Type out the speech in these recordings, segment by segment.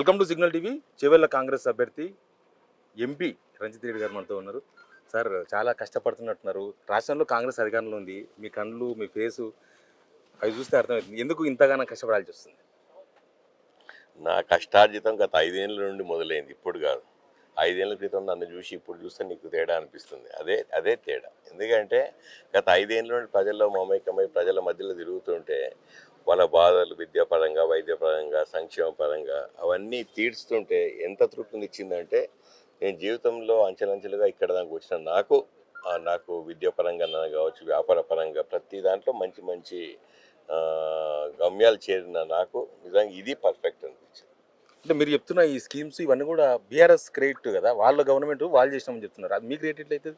Welcome to signal TV. చివరిలో కాంగ్రెస్ అభ్యర్థి MP Ranjith Reddy గారు మనతో ఉన్నారు. సార్ చాలా కష్టపడుతున్నట్టున్నారు. రాష్ట్రంలో కాంగ్రెస్ అధికారంలో ఉంది. మీ కళ్ళు మీ ఫేసు అవి చూస్తే అర్థమవుతుంది. ఎందుకు ఇంతగానో కష్టపడాల్సి వస్తుంది? నా కష్టార్జితం గత ఐదేళ్ళ నుండి మొదలైంది. ఇప్పుడు కాదు. ఐదేళ్ళ క్రితం నన్ను చూసి ఇప్పుడు చూస్తే నీకు తేడా అనిపిస్తుంది. అదే అదే తేడా. ఎందుకంటే గత ఐదేళ్ళ నుండి ప్రజల్లో మమేకమై ప్రజల మధ్యలో తిరుగుతుంటే వాళ్ళ బాధలు విద్యాపరంగా వైద్యపరంగా సంక్షేమ పరంగా అవన్నీ తీర్చుతుంటే ఎంత తృప్తిని ఇచ్చిందంటే నేను జీవితంలో అంచెలంచెలుగా ఇక్కడ దానికి వచ్చిన నాకు నాకు విద్యాపరంగా కావచ్చు వ్యాపార పరంగా ప్రతి దాంట్లో మంచి మంచి గమ్యాలు చేరిన నాకు నిజంగా ఇది పర్ఫెక్ట్ అనిపించింది. అంటే మీరు చెప్తున్న ఈ స్కీమ్స్ ఇవన్నీ కూడా బీఆర్ఎస్ క్రెడిట్ కదా వాళ్ళ గవర్నమెంట్ వాళ్ళు చేసినామని చెప్తున్నారు. అది మీ క్రెడిట్ ఎట్లయితే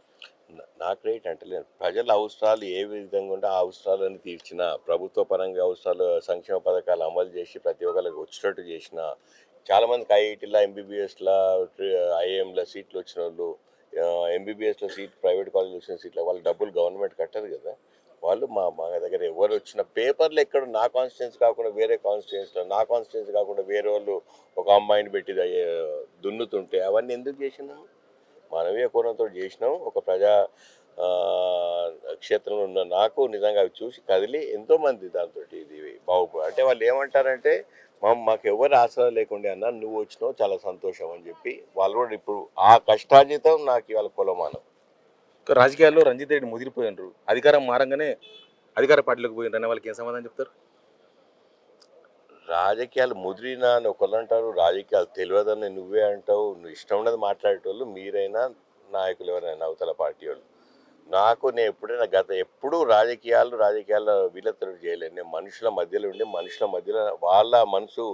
నా- క్రెడిట్ అంటే లేదు ప్రజల అవసరాలు ఏ విధంగా ఉంటే ఆ అవసరాలను తీర్చిన ప్రభుత్వ పరంగా అవసరాలు సంక్షేమ పథకాలు అమలు చేసి ప్రతి ఒక్కరికి వచ్చినట్టు చేసిన చాలామందికి ఐఐటీలో ఎంబీబీఎస్లో ఐఏఎంలో సీట్లు వచ్చిన వాళ్ళు ఎంబీబీఎస్లో సీట్ ప్రైవేట్ కాలేజ్ వచ్చిన సీట్లు వాళ్ళ డబ్బులు గవర్నమెంట్ కట్టదు కదా. వాళ్ళు మా మా దగ్గర ఎవరు వచ్చిన పేపర్లు ఎక్కడ నా కాన్స్టిట్యున్సీ కాకుండా వేరే కాన్స్టిట్యున్సీలో నా కాన్స్టిట్యున్సీ కాకుండా వేరే వాళ్ళు ఒక అమ్మాయిని పెట్టి దున్నుతుంటే అవన్నీ ఎందుకు చేసినాము మానవీయ కోణంతో చేసినాం. ఒక ప్రజా క్షేత్రంలో ఉన్న నాకు నిజంగా అవి చూసి కదిలి ఎంతోమంది దాంతో ఇది బాగుపడు అంటే వాళ్ళు ఏమంటారంటే మా మాకు ఎవరు ఆసరా లేకుండా అన్న నువ్వు వచ్చినావు చాలా సంతోషం అని చెప్పి వాళ్ళు కూడా ఇప్పుడు ఆ కష్టార్జితం నాకు ఇవాళ కులమానం. రాజకీయాల్లో రంజిత్ రెడ్డి ముదిరిపోయినరు. అధికారం మారంగానే అధికార పార్టీలోకి అనే వాళ్ళకి ఏం సమాధానం చెప్తారు? రాజకీయాలు ముదిరినా అని ఒకళ్ళు అంటారు రాజకీయాలు తెలియదని నువ్వే అంటావు నువ్వు ఇష్టం ఉన్నది మాట్లాడేటోళ్ళు మీరైనా నాయకులు ఎవరైనా అవతల పార్టీ వాళ్ళు. నాకు నేను ఎప్పుడైనా గత ఎప్పుడూ రాజకీయాలు రాజకీయాల్లో వీళ్ళతో చేయలేను నేను మనుషుల మధ్యలో ఉండి మనుషుల మధ్యలో వాళ్ళ మనసు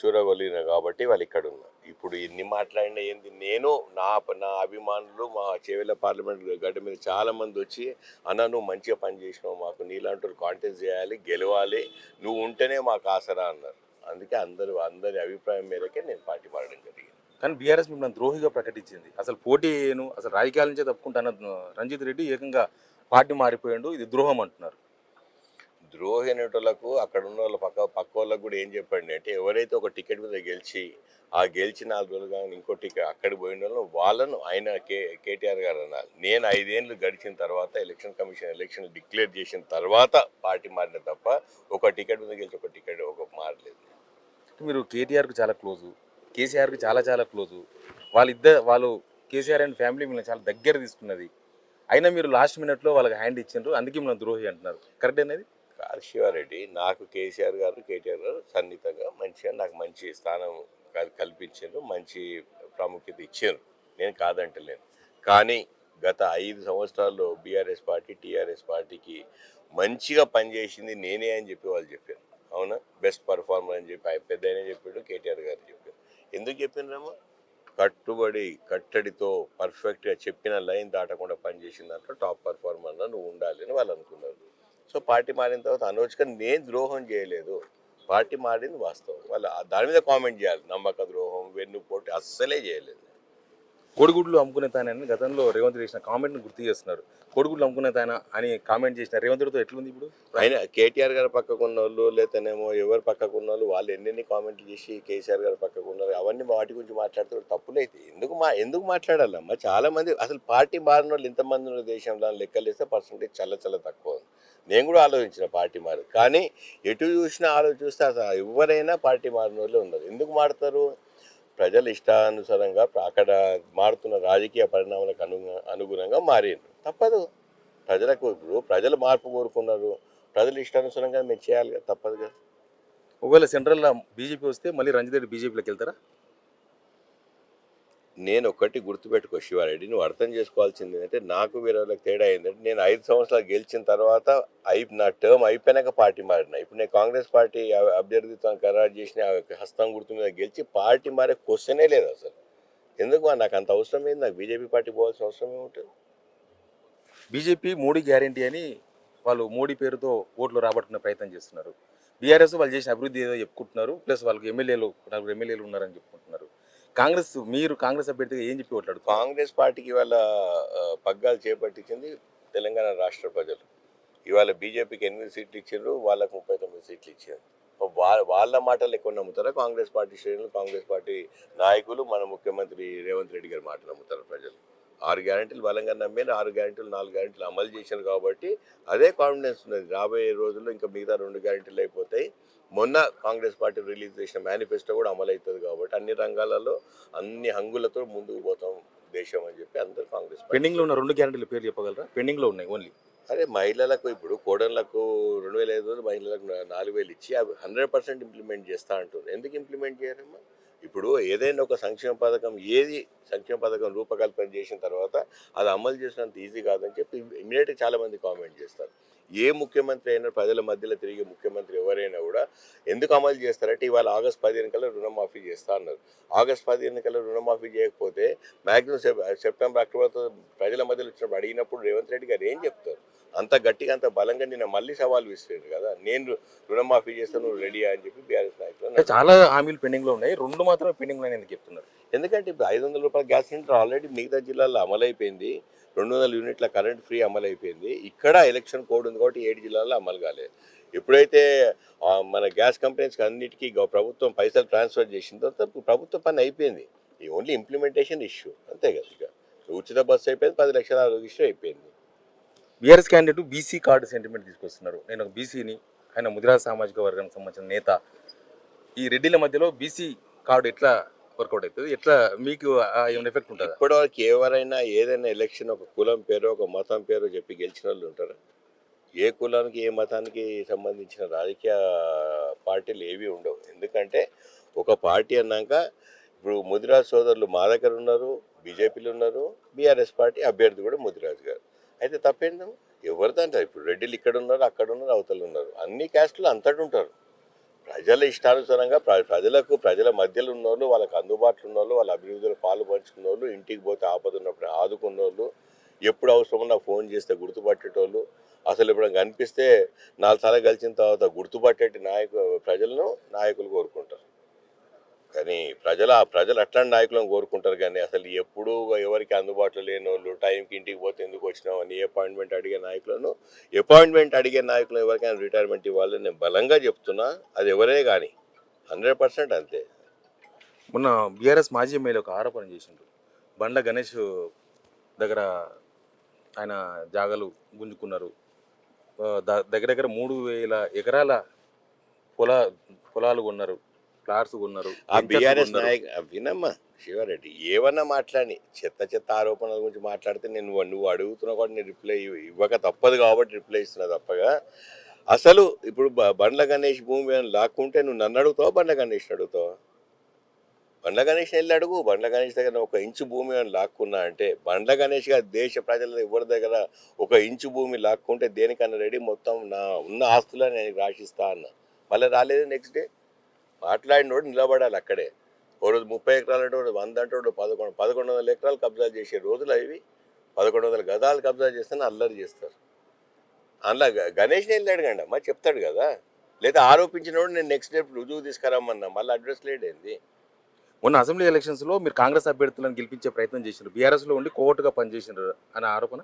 చూడగలిగిన కాబట్టి వాళ్ళు ఇక్కడ ఉన్నారు ఇప్పుడు ఇన్ని మాట్లాడినా ఏంది? నేను నా నా అభిమానులు మా చెవిల పార్లమెంట్ గడ్డ మీద చాలా మంది వచ్చి అన్న నువ్వు మంచిగా పని చేసినావు మాకు నీలాంటి కాంటెస్ట్ చేయాలి గెలవాలి నువ్వు ఉంటేనే మాకు ఆసరా అన్నారు. అందుకే అందరూ అందరి అభిప్రాయం మేరకే నేను పార్టీ మారడం జరిగింది. కానీ బీఆర్ఎస్ మిమ్మల్ని ద్రోహిగా ప్రకటించింది. అసలు పోటీ ఏను అసలు రాజకీయాల నుంచే తప్పుకుంటాన రంజిత్ రెడ్డి ఏకంగా పార్టీ మారిపోయాడు ఇది ద్రోహం అంటున్నారు. ద్రోహి అనేటోళ్ళకు అక్కడ ఉన్న వాళ్ళ పక్క పక్క వాళ్ళకు కూడా ఏం చెప్పండి అంటే ఎవరైతే ఒక టికెట్ మీద గెలిచి ఆ గెలిచి నాలుగు రోజులు కానీ ఇంకో టికెట్ అక్కడికి పోయిన వాళ్ళు వాళ్ళను ఆయన కే కేటీఆర్ గారు అన్నారు. నేను ఐదేళ్ళు గడిచిన తర్వాత ఎలక్షన్ కమిషన్ ఎలక్షన్ డిక్లేర్ చేసిన తర్వాత పార్టీ మారిన తప్ప ఒక టికెట్ మీద గెలిచి ఒక టికెట్ ఒక మారలేదు. మీరు కేటీఆర్కి చాలా క్లోజు కేసీఆర్కి చాలా చాలా క్లోజు. వాళ్ళిద్దరు వాళ్ళు కేసీఆర్ అండ్ ఫ్యామిలీ మిమ్మల్ని చాలా దగ్గర తీసుకున్నది. అయినా మీరు లాస్ట్ మినిట్లో వాళ్ళకి హ్యాండ్ ఇచ్చిండ్రు అందుకే మిమ్మల్ని ద్రోహి అంటున్నారు. కరెక్ట్ అనేది శివారెడ్డి నాకు కేసీఆర్ గారు కేటీఆర్ గారు సన్నిహితంగా మంచిగా నాకు మంచి స్థానం కల్పించారు మంచి ప్రాముఖ్యత ఇచ్చారు. నేను కాదంటలేను. కానీ గత ఐదు సంవత్సరాల్లో బీఆర్ఎస్ పార్టీ టీఆర్ఎస్ పార్టీకి మంచిగా పనిచేసింది నేనే అని చెప్పి వాళ్ళు చెప్పారు. అవునా? బెస్ట్ పర్ఫార్మర్ అని చెప్పి పెద్ద అయినా చెప్పాడు కేటీఆర్ గారు చెప్పారు. ఎందుకు చెప్పినారేమో కట్టుబడి కట్టడితో పర్ఫెక్ట్గా చెప్పిన లైన్ దాటకుండా పనిచేసిన దాంట్లో టాప్ పర్ఫార్మర్గా నువ్వు ఉండాలి అని వాళ్ళు అనుకున్నారు. సో పార్టీ మారిన తర్వాత అనవచ్చుగా నేను ద్రోహం చేయలేదు. పార్టీ మారింది వాస్తవం. వాళ్ళు దాని మీద కామెంట్ చేయాలి. నమ్మక ద్రోహం వెన్నుపోటు అస్సలే చేయలేదు. కోడిగుడ్లు అమ్ముకునే తానని గతంలో రేవంత్ చేసిన కామెంట్ని గుర్తు చేస్తున్నారు. కోడిగుడ్లు అమ్ముకునే తాన అని కామెంట్ చేసిన రేవంత్ రెడ్డితో ఎట్లుంది ఇప్పుడు? ఆయన కేటీఆర్ గారి పక్కకు ఉన్న వాళ్ళు లేకపోతేనేమో ఎవరు పక్కకు ఉన్న వాళ్ళు వాళ్ళు ఎన్నెన్ని కామెంట్లు చేసి కేసీఆర్ గారి పక్కకు ఉన్నారు. అవన్నీ వాటి గురించి మాట్లాడుతూ తప్పులైతే ఎందుకు మా ఎందుకు మాట్లాడాలమ్మా? చాలా మంది అసలు పార్టీ మారిన వాళ్ళు ఇంతమంది ఉన్న దేశంలో అని లెక్కలేస్తే పర్సంటేజ్ చాలా చాలా తక్కువ ఉంది. నేను కూడా ఆలోచించిన పార్టీ మారు కానీ ఎటు చూసినా ఆలోచిస్తే అసలు ఎవరైనా పార్టీ మారిన వాళ్ళే ఉండదు ఎందుకు మారుతారు? ప్రజల ఇష్టానుసారంగా అక్కడ మారుతున్న రాజకీయ పరిణామాలకు అను అనుగుణంగా మారిండ్రు. తప్పదు. ప్రజలకు ఇప్పుడు ప్రజలు మార్పు కోరుకున్నారు. ప్రజల ఇష్టానుసారంగా మేము చేయాలి కదా తప్పదు కదా. ఒకవేళ సెంట్రల్లో బీజేపీ వస్తే మళ్ళీ రంజిత్ రెడ్డి బీజేపీలోకి వెళ్తారా? నేను ఒకటి గుర్తుపెట్టుకో శివారెడ్డి నువ్వు అర్థం చేసుకోవాల్సింది ఏంటంటే నాకు వేరే వాళ్ళకి తేడా ఏంటంటే నేను ఐదు సంవత్సరాలు గెలిచిన తర్వాత అయి నా టర్మ్ అయిపోయినాక పార్టీ మారిన. ఇప్పుడు నేను కాంగ్రెస్ పార్టీ అభ్యర్థితో ఖరారు చేసిన హస్తం గుర్తు మీద గెలిచి పార్టీ మారే క్వశ్చనే లేదు అసలు. ఎందుకు నాకు అంత అవసరం ఏంది? నాకు బీజేపీ పార్టీ పోవాల్సిన అవసరం ఏముంటుంది? బీజేపీ మోడీ గ్యారంటీ అని వాళ్ళు మోడీ పేరుతో ఓట్లు రాబట్టుకునే ప్రయత్నం చేస్తున్నారు. బీఆర్ఎస్ వాళ్ళు చేసిన అభివృద్ధి ఏదో చెప్పుకుంటున్నారు. ప్లస్ వాళ్ళకి ఎమ్మెల్యేలు నలుగురు ఎమ్మెల్యేలు ఉన్నారని చెప్పుకుంటున్నారు. కాంగ్రెస్ మీరు కాంగ్రెస్ అభ్యర్థిగా ఏం చెప్పి ఓట్లాడుతున్నారు? కాంగ్రెస్ పార్టీకి ఇవాళ పగ్గాలు చేపట్టించింది తెలంగాణ రాష్ట్ర ప్రజలు. ఇవాళ బీజేపీకి ఎనిమిది సీట్లు ఇచ్చారు వాళ్ళకు ముప్పై తొమ్మిది సీట్లు ఇచ్చారు. వాళ్ళ మాటలు ఎక్కువ నమ్ముతారా కాంగ్రెస్ పార్టీ శ్రేణులు కాంగ్రెస్ పార్టీ నాయకులు? మన ముఖ్యమంత్రి రేవంత్ రెడ్డి గారి మాట నమ్ముతారు ప్రజలు? ఆరు గ్యారెంటీలు బలంగా నమ్మారు ఆరు గ్యారెంటీలు నాలుగు గ్యారెంటీలు అమలు చేశారు కాబట్టి అదే కాన్ఫిడెన్స్ ఉన్నది. రాబోయే రోజుల్లో ఇంకా మిగతా రెండు గ్యారెంటీలు అయిపోతాయి. మొన్న కాంగ్రెస్ పార్టీ రిలీజ్ చేసిన మేనిఫెస్టో కూడా అమలు అవుతుంది కాబట్టి అన్ని రంగాలలో అన్ని హంగులతో ముందుకు పోతాం దేశం అని చెప్పి అందరూ కాంగ్రెస్ పార్టీ పెండింగ్లో ఉన్న రెండు గ్యారెంటీల పేర్లు చెప్పగలరా? పెండింగ్లో ఉన్నాయి ఓన్లీ అరే మహిళలకు ఇప్పుడు కోడళ్ళకు రెండు వేల ఐదు వందలు మహిళలకు నాలుగు వేలు ఇచ్చి అవి హండ్రెడ్ పర్సెంట్ ఇంప్లిమెంట్ చేస్తా అంటారు ఎందుకు ఇంప్లిమెంట్ చేయరమ్మా? ఇప్పుడు ఏదైనా ఒక సంక్షేమ పథకం ఏది సంక్షేమ పథకం రూపకల్పన చేసిన తర్వాత అది అమలు చేసినంత ఈజీ కాదని చెప్పి ఇమీడియట్గా చాలామంది కామెంట్ చేస్తారు. ఏ ముఖ్యమంత్రి అయినా ప్రజల మధ్యలో తిరిగి ముఖ్యమంత్రి ఎవరైనా కూడా ఎందుకు అమలు చేస్తారంటే ఇవాళ ఆగస్ట్ పదిహేను కల్లా రుణమాఫీ చేస్తా అన్నారు. ఆగస్ట్ పదిహేను కల్లా రుణమాఫీ చేయకపోతే మ్యాక్సిమం సెప్టెంబర్ అక్టోబర్తో ప్రజల మధ్యలో వచ్చినప్పుడు అడిగినప్పుడు రేవంత్ రెడ్డి గారు ఏం చెప్తారు? అంత గట్టిగా అంత బలంగా నిన్న మళ్ళీ సవాల్ విసిరారు కదా. నేను రుణమాఫీ చేస్తాను నువ్వు రెడీ అని చెప్పి బీఆర్ఎస్ నాయకులు. చాలా హామీలు పెండింగ్లో ఉన్నాయి. రెండు మాత్రమే పెండింగ్లో ఎందుకు చెప్తున్నారు? ఎందుకంటే ఇప్పుడు ఐదు వందల రూపాయల గ్యాస్ సిలిండర్ ఆల్రెడీ మిగతా జిల్లాల్లో అమలైపోయింది. రెండు వందల యూనిట్ల కరెంట్ ఫ్రీ అమలైపోయింది. ఇక్కడ ఎలక్షన్ కోడ్ ఉంది కాబట్టి ఏడు జిల్లాల్లో అమలు కాలేదు. ఎప్పుడైతే మన గ్యాస్ కంపెనీస్కి అన్నిటికీ ప్రభుత్వం పైసలు ట్రాన్స్ఫర్ చేసిన తర్వాత ప్రభుత్వ పని అయిపోయింది. ఈ ఓన్లీ ఇంప్లిమెంటేషన్ ఇష్యూ. అంతే కదా. ఇక ఉచిత బస్సు అయిపోయింది పది లక్షల ఆరోగ్య ఇష్యూ అయిపోయింది. BRS candidate BC card sentiment తీసుకొస్తున్నారు. నేను ఒక బీసీని ఆయన ముదిరా సామాజిక వర్గానికి సంబంధించిన నేత. ఈ రెడ్డిల మధ్యలో బీసీ కార్డు ఎట్లా వర్కౌట్ అవుతుంది? ఎట్లా మీకు ఆ ఏమైనా ఎఫెక్ట్ ఉంటుందా? ఇప్పటివరకు ఎవరైనా ఏదైనా ఎలక్షన్ ఒక కులం పేరు ఒక మతం పేరు చెప్పి గెలిచిన వాళ్ళు ఉంటారు? ఏ కులానికి ఏ మతానికి సంబంధించిన రాజకీయ పార్టీలు ఏవి ఉండవు. ఎందుకంటే ఒక పార్టీ అన్నాక ఇప్పుడు ముదిరాజ్ సోదరులు మా దగ్గర ఉన్నారు బీజేపీలు ఉన్నారు బీఆర్ఎస్ పార్టీ అభ్యర్థి కూడా ముదిరాజ్ గారు. అయితే తప్పేంటమ్మా ఎవరు దాంట్లో? ఇప్పుడు రెడ్డిలు ఇక్కడ ఉన్నారు అక్కడ ఉన్నారు అవతల ఉన్నారు. అన్ని క్యాస్టులు అంతటి ఉంటారు. ప్రజల ఇష్టానుసారంగా ప్ర- ప్రజలకు ప్రజల మధ్యలో ఉన్నోళ్ళు వాళ్ళకి అందుబాటులో ఉన్నోళ్ళు వాళ్ళ అభివృద్ధిలో పాలు పంచుకున్న వాళ్ళు ఇంటికి పోతే ఆపద ఉన్నప్పుడు ఆదుకున్న వాళ్ళు ఎప్పుడు అవసరమన్నా ఫోన్ చేస్తే గుర్తుపట్టేటోళ్ళు. అసలు ఎప్పుడైనా కనిపిస్తే నాలుగు సార్లు కలిసిన తర్వాత గుర్తుపట్టేటి నాయకు ప్రజలను నాయకులు కోరుకుంటారు. కానీ ప్రజలు ఆ ప్రజలు అట్లాంటి నాయకులను కోరుకుంటారు కానీ అసలు ఎప్పుడు ఎవరికి అందుబాటులో లేని వాళ్ళు టైంకి ఇంటికి పోతే ఎందుకు వచ్చినామని అని అపాయింట్మెంట్ అడిగే నాయకులను అపాయింట్మెంట్ అడిగే నాయకులను ఎవరికైనా రిటైర్మెంట్ ఇవ్వాలని నేను బలంగా చెప్తున్నా. అది ఎవరే కానీ హండ్రెడ్ పర్సెంట్ అంతే. మొన్న బీఆర్ఎస్ మాజీ ఎమ్మెల్యే ఒక ఆరోపణ చేసిండు. బండ్ల గణేష్ దగ్గర ఆయన జాగాలు గుంజుకున్నారు. ద- దగ్గర దగ్గర మూడు వేల ఎకరాల పొలా పొలాలు కొన్నారు. ఫ్లాట్స్ కొన్నారు ఆ బీఆర్ఎస్. నాయక్ వినమ్మా శివారెడ్డి ఏమన్నా మాట్లాడి చెత్త చెత్త ఆరోపణల గురించి మాట్లాడితే నేను నువ్వు- అడుగుతున్నా కూడా నేను రిప్లై ఇవ్వ- ఇవ్వక తప్పదు కాబట్టి రిప్లై ఇస్తున్నా తప్పగా. అసలు ఇప్పుడు బండ్ల గణేష్ భూమి లాక్కుంటే నువ్వు నన్ను అడుగుతావా బండ్ల గణేష్ అడుగుతావా? బండ్ల గణేష్ వెళ్ళి అడుగు. బండ్ల గణేష్ దగ్గర ఒక ఇంచు భూమి లాక్కున్నా అంటే బండ్ల గణేష్ గారు దేశ ప్రజల ఎవరి దగ్గర ఒక ఇంచు భూమి లాక్కుంటే దేనికన్నా రెడీ మొత్తం నా ఉన్న ఆస్తులని నేను రాసిస్తా అన్న. మళ్ళీ రాలేదు నెక్స్ట్ డే మాట్లాడినోడు నిలబడాలి అక్కడే. ఓ రోజు ముప్పై ఎకరాలు అంటే వంద అంటే పదకొండు పదకొండు వందల ఎకరాలు కబ్జా చేసే రోజులు అవి. పదకొండు వందల గదాలు కబ్జా చేస్తేనే అల్లరి చేస్తారు. అందులో గణేష్ని వెళ్ళి అడగండి అమ్మా చెప్తాడు కదా. లేదా ఆరోపించినోడు నేను నెక్స్ట్ డే రుజువు తీసుకురమ్మన్నా మళ్ళీ అడ్రస్ లేడేంది? మొన్న అసెంబ్లీ ఎలక్షన్స్లో మీరు కాంగ్రెస్ అభ్యర్థులను గెలిపించే ప్రయత్నం చేశారు బీఆర్ఎస్లో ఉండి కోర్టుగా పనిచేసినారు అనే ఆరోపణ?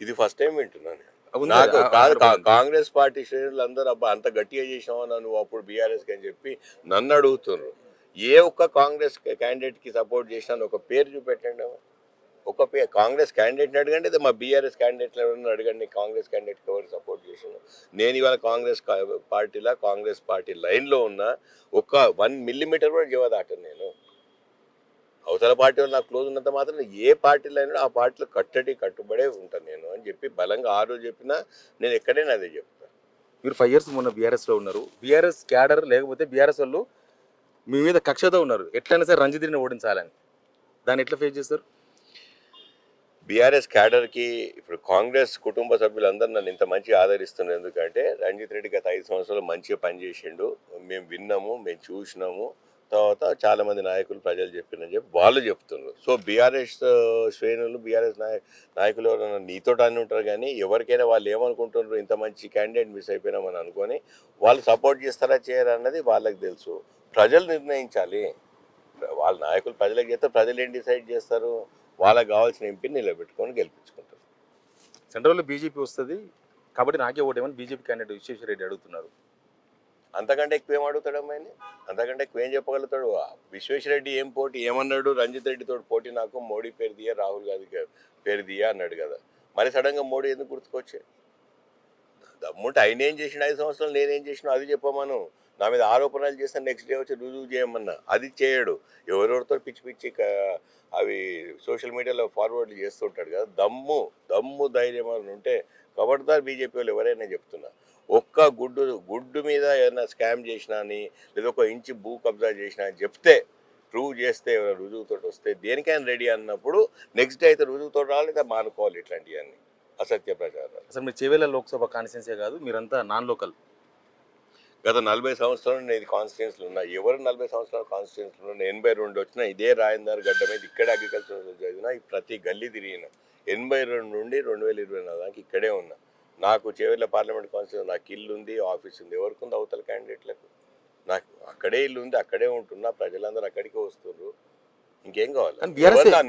ఇది ఫస్ట్ టైం వింటున్నాను నేను. నాకు కాదు. కాంగ్రెస్ పార్టీ శ్రేణులు అందరూ అబ్బా అంత గట్టిగా చేసావా నువ్వు అప్పుడు బీఆర్ఎస్కి అని చెప్పి నన్ను అడుగుతున్నారు ఏ ఒక్క కాంగ్రెస్ క్యాండిడేట్కి సపోర్ట్ చేసినా ఒక పేరు చూపెట్టండి. ఒక పే కాంగ్రెస్ క్యాండిడేట్ని అడగండి మా బీఆర్ఎస్ క్యాండిడేట్లు ఎవరైనా అడగండి కాంగ్రెస్ క్యాండిడేట్కి ఎవరు సపోర్ట్ చేసాను నేను ఇవాళ కాంగ్రెస్ పార్టీలో కాంగ్రెస్ పార్టీ లైన్లో ఉన్న ఒక వన్ మిల్లీమీటర్ కూడా జీవదాటను నేను అవతల పార్టీ వాళ్ళు నాకు క్లోజ్ ఉన్నంత మాత్రం ఏ పార్టీలో అయినా ఆ పార్టీలో కట్టడి కట్టుబడే ఉంటాను నేను అని చెప్పి బలంగా ఆ రోజు చెప్పినా నేను ఎక్కడైనా అదే చెప్తాను మీరు ఫైవ్ ఇయర్స్ మొన్న బీఆర్ఎస్లో ఉన్నారు. బీఆర్ఎస్ క్యాడర్ లేకపోతే బీఆర్ఎస్ వాళ్ళు మీ మీద కక్షతో ఉన్నారు. ఎట్లయినా సరే రంజితిని ఓడించాలని. దాన్ని ఎట్లా ఫేస్ చేస్తారు? బీఆర్ఎస్ క్యాడర్కి ఇప్పుడు కాంగ్రెస్ కుటుంబ సభ్యులందరూ నన్ను ఇంత మంచిగా ఆదరిస్తున్నారు. ఎందుకంటే రంజిత్ రెడ్డి గత ఐదు సంవత్సరాలు మంచిగా పనిచేసిండు. మేము విన్నాము మేము చూసినాము. తర్వాత చాలా మంది నాయకులు ప్రజలు చెప్పినని చెప్పి వాళ్ళు చెప్తున్నారు. సో బీఆర్ఎస్ శ్రేణులు బీఆర్ఎస్ నాయ నాయకులు ఎవరైనా నీతో అని ఉంటారు కానీ ఎవరికైనా వాళ్ళు ఏమనుకుంటున్నారు ఇంత మంచి క్యాండిడేట్ మిస్ అయిపోయినామని అనుకొని వాళ్ళు సపోర్ట్ చేస్తారా చేయరా అన్నది వాళ్ళకి తెలుసు. ప్రజలు నిర్ణయించాలి. వాళ్ళ నాయకులు ప్రజలకు చేస్తే ప్రజలు ఏం డిసైడ్ చేస్తారు? వాళ్ళకి కావాల్సిన ఎంపీని నిలబెట్టుకొని గెలిపించుకుంటారు. సెంట్రల్లో బీజేపీ వస్తుంది. కాబట్టి నాకే ఓటేమని బీజేపీ క్యాండిడేట్ విశ్వేశ్వర రెడ్డి అడుగుతున్నారు. అంతకంటే ఎక్కువ ఏం అడుగుతాడు అమ్మాయిని? అంతకంటే ఎక్కువ ఏం చెప్పగలుగుతాడు? విశ్వేశ్వరెడ్డి విశ్వేశ్వరరెడ్డి ఏం పోటీ? ఏమన్నాడు? రంజిత్ రెడ్డితో పోటీ నాకు మోడీ పేరు దియా రాహుల్ గాంధీ పేరు దియా అన్నాడు కదా. మరి సడన్గా మోడీ ఎందుకు గుర్తుకొచ్చే దమ్ముంటే ఆయన ఏం చేసిన ఐదు సంవత్సరాలు నేనేం చేసినా అది చెప్పమను నా మీద ఆరోపణలు చేస్తే నెక్స్ట్ డే వచ్చి రుజువు చేయమన్నా. అది చేయడు. ఎవరెవరితో పిచ్చి పిచ్చి అవి సోషల్ మీడియాలో ఫార్వర్డ్ చేస్తుంటాడు కదా. దమ్ము దమ్ము ధైర్యం అని ఉంటే కబడ్దార్ బీజేపీ వాళ్ళు ఎవరైనా చెప్తున్నా. ఒక్క గుడ్డు గుడ్డు మీద ఏదైనా స్కామ్ చేసినా అని లేదా ఒక ఇంచు భూ కబ్జా చేసినా అని చెప్తే ప్రూవ్ చేస్తే ఎవరైనా రుజువుతో వస్తే దేనికైనా రెడీ అన్నప్పుడు నెక్స్ట్ డే అయితే రుజువుతో రాలేదా మానుకోవాలి ఇట్లాంటివన్నీ. అసత్య ప్రచారాలు. అసలు మీరు చేవేళ్ళ లోక్సభ కాన్స్టిట్యున్సీ కాదు మీరంతా నాన్ లోకల్ గత నలభై సంవత్సరాలు నేను కాన్స్టిట్యూన్స్లు ఉన్నా ఎవరు నలభై సంవత్సరాల కాన్స్టిట్యూన్స్లు ఎనభై రెండు వచ్చినా ఇదే రాయందార్ గడ్డ మీద ఇక్కడ అగ్రికల్చర్ చదివినా ప్రతి గల్లీ తిరిగిన ఎనభై రెండు నుండి రెండు వేల ఇరవై నాలుగు ఇక్కడే ఉన్నా. నాకు చేవెళ్ళ పార్లమెంట్ కాన్స్టిట్యూన్ నాకు ఇల్లు ఉంది ఆఫీస్ ఉంది. ఎవరికి ఉంది అవతల క్యాండిడేట్లకు నాకు అక్కడే ఇల్లు ఉంది అక్కడే ఉంటున్నా. ప్రజలందరూ అక్కడికే వస్తున్నారు ఇంకేం కావాలి?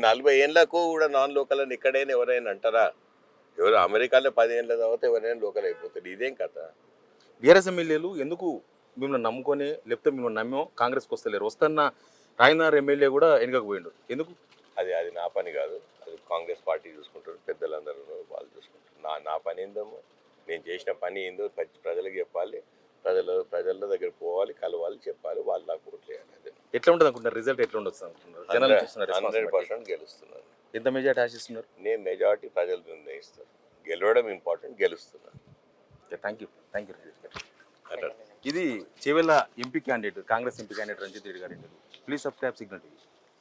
నలభై ఏళ్ళకు కూడా నాన్ లోకల్ అని ఎక్కడైనా ఎవరైనా అంటారా? ఎవరు అమెరికాలో పది ఏళ్ళ తర్వాత ఎవరైనా లోకల్ అయిపోతారు. ఇదేం కథ? బీఆర్ఎస్ ఎమ్మెల్యేలు ఎందుకు మిమ్మల్ని నమ్ముకొని లేకపోతే మిమ్మల్ని నమ్మో కాంగ్రెస్కి వస్తలేరు వస్తున్న రాయనార్ ఎమ్మెల్యే కూడా వెనుకకు ఎందుకు? అది అది నా పని కాదు. అది కాంగ్రెస్ పార్టీ చూసుకుంటారు పెద్దలందరూ వాళ్ళు చూసుకుంటారు. నా నా పని ఏందేమో నేను చేసిన పని ఏందో ప్రజ- ప్రజలకు చెప్పాలి. ప్రజల ప్రజల దగ్గర పోవాలి కలవాలి చెప్పాలి వాళ్ళు నాకు ఓట్లు వేయాలి. ఎట్లా ఉంటుంది అనుకుంటున్నారు? రిజల్ట్ ఎట్లా ఉండొచ్చు అనుకుంటున్నారు? హండ్రెడ్. పర్సెంట్ గెలుస్తున్నాను ఎంత మెజార్టీ ఆశిస్తున్నారు? నేను మెజారిటీ ప్రజలు నిర్ణయిస్తారు గెలవడం ఇంపార్టెంట్ గెలుస్తున్నాను థ్యాంక్ యూ థ్యాంక్ యూ అట్లా ఇది Chevella MP candidate Congress MP candidate Ranjith Reddy గారి ప్లీజ్ సబ్స్క్రైబ్ సిగ్నల్ టీవీ